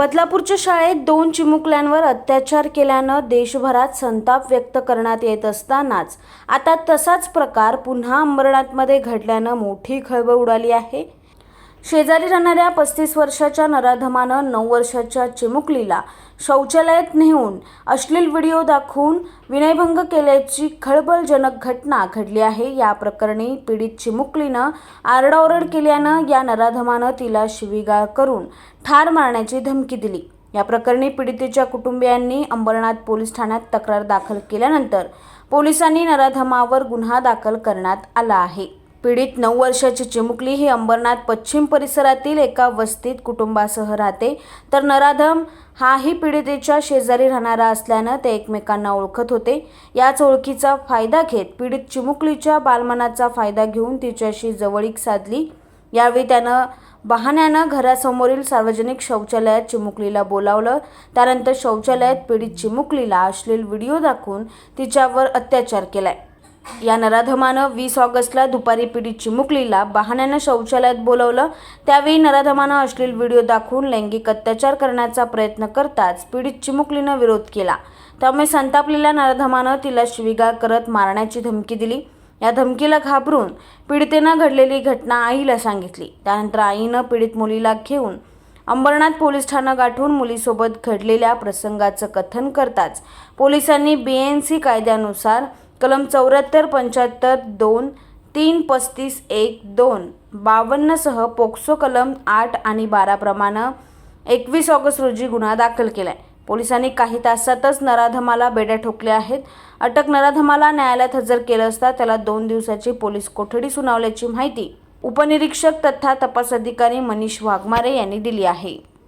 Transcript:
बदलापूरच्या शाळेत दोन चिमुकल्यांवर अत्याचार केल्यानं देशभरात संताप व्यक्त करण्यात येत असतानाच आता तसाच प्रकार पुन्हा अंबरनाथमध्ये घडल्यानं मोठी खळबळ उडाली आहे. शेजारी राहणाऱ्या पस्तीस वर्षाच्या नराधमानं नऊ वर्षाच्या चिमुकलीला शौचालयात नेऊन अश्लील व्हिडिओ दाखवून विनयभंग केल्याची खळबळजनक घटना घडली आहे. या प्रकरणी पीडित चिमुकलीनं आरडाओरड केल्यानं या नराधमानं तिला शिवीगाळ करून ठार मारण्याची धमकी दिली. या प्रकरणी पीडितेच्या कुटुंबियांनी अंबरनाथ पोलीस ठाण्यात तक्रार दाखल केल्यानंतर पोलिसांनी नराधमावर गुन्हा दाखल करण्यात आला आहे. पीडित नऊ वर्षाची चिमुकली ही अंबरनाथ पश्चिम परिसरातील एका वस्तीत कुटुंबासह राहते. तर नराधम हाही पीडितेच्या शेजारी राहणारा असल्यानं ते एकमेकांना ओळखत होते. याच ओळखीचा फायदा घेत पीडित चिमुकलीच्या बालमनाचा फायदा घेऊन तिच्याशी जवळीक साधली. यावेळी त्यानं बहाण्यानं घरासमोरील सार्वजनिक शौचालयात चिमुकलीला बोलावलं. त्यानंतर शौचालयात पीडित चिमुकलीला अश्लील व्हिडिओ दाखवून तिच्यावर अत्याचार केलाय. या नराधमानं वीस ऑगस्टला दुपारी पीडित चिमुकलीला बहाण्यानं शौचालयात बोलवलं. त्यावेळी नराधमानं अश्लील व्हिडिओ दाखवून लैंगिक अत्याचार करण्याचा प्रयत्न करताच पीडित चिमुकलीनं विरोध केला. त्यामुळे संतापलेल्या नराधमानं तिला शिवीगाळ करत मारण्याची धमकी दिली. या धमकीला घाबरून पीडितेनं घडलेली घटना आईला सांगितली. त्यानंतर आईनं पीडित मुलीला घेऊन अंबरनाथ पोलीस ठाणं गाठून मुलीसोबत घडलेल्या प्रसंगाचं कथन करताच पोलिसांनी बी एन सी कायद्यानुसार कलम चौऱ्याहत्तर पंच्याहत्तर दोन तीन पस्तीस एक दोन बावन्नसह पोक्सो कलम आठ आणि बाराप्रमाणे एकवीस ऑगस्ट रोजी गुन्हा दाखल केला आहे पोलिसांनी काही तासातच नराधमाला बेड्या ठोकल्या आहेत. अटक नराधमाला न्यायालयात हजर केलं असता त्याला दोन दिवसाची पोलीस कोठडी सुनावल्याची माहिती उपनिरीक्षक तथा तपास अधिकारी मनीष वाघमारे यांनी दिली आहे.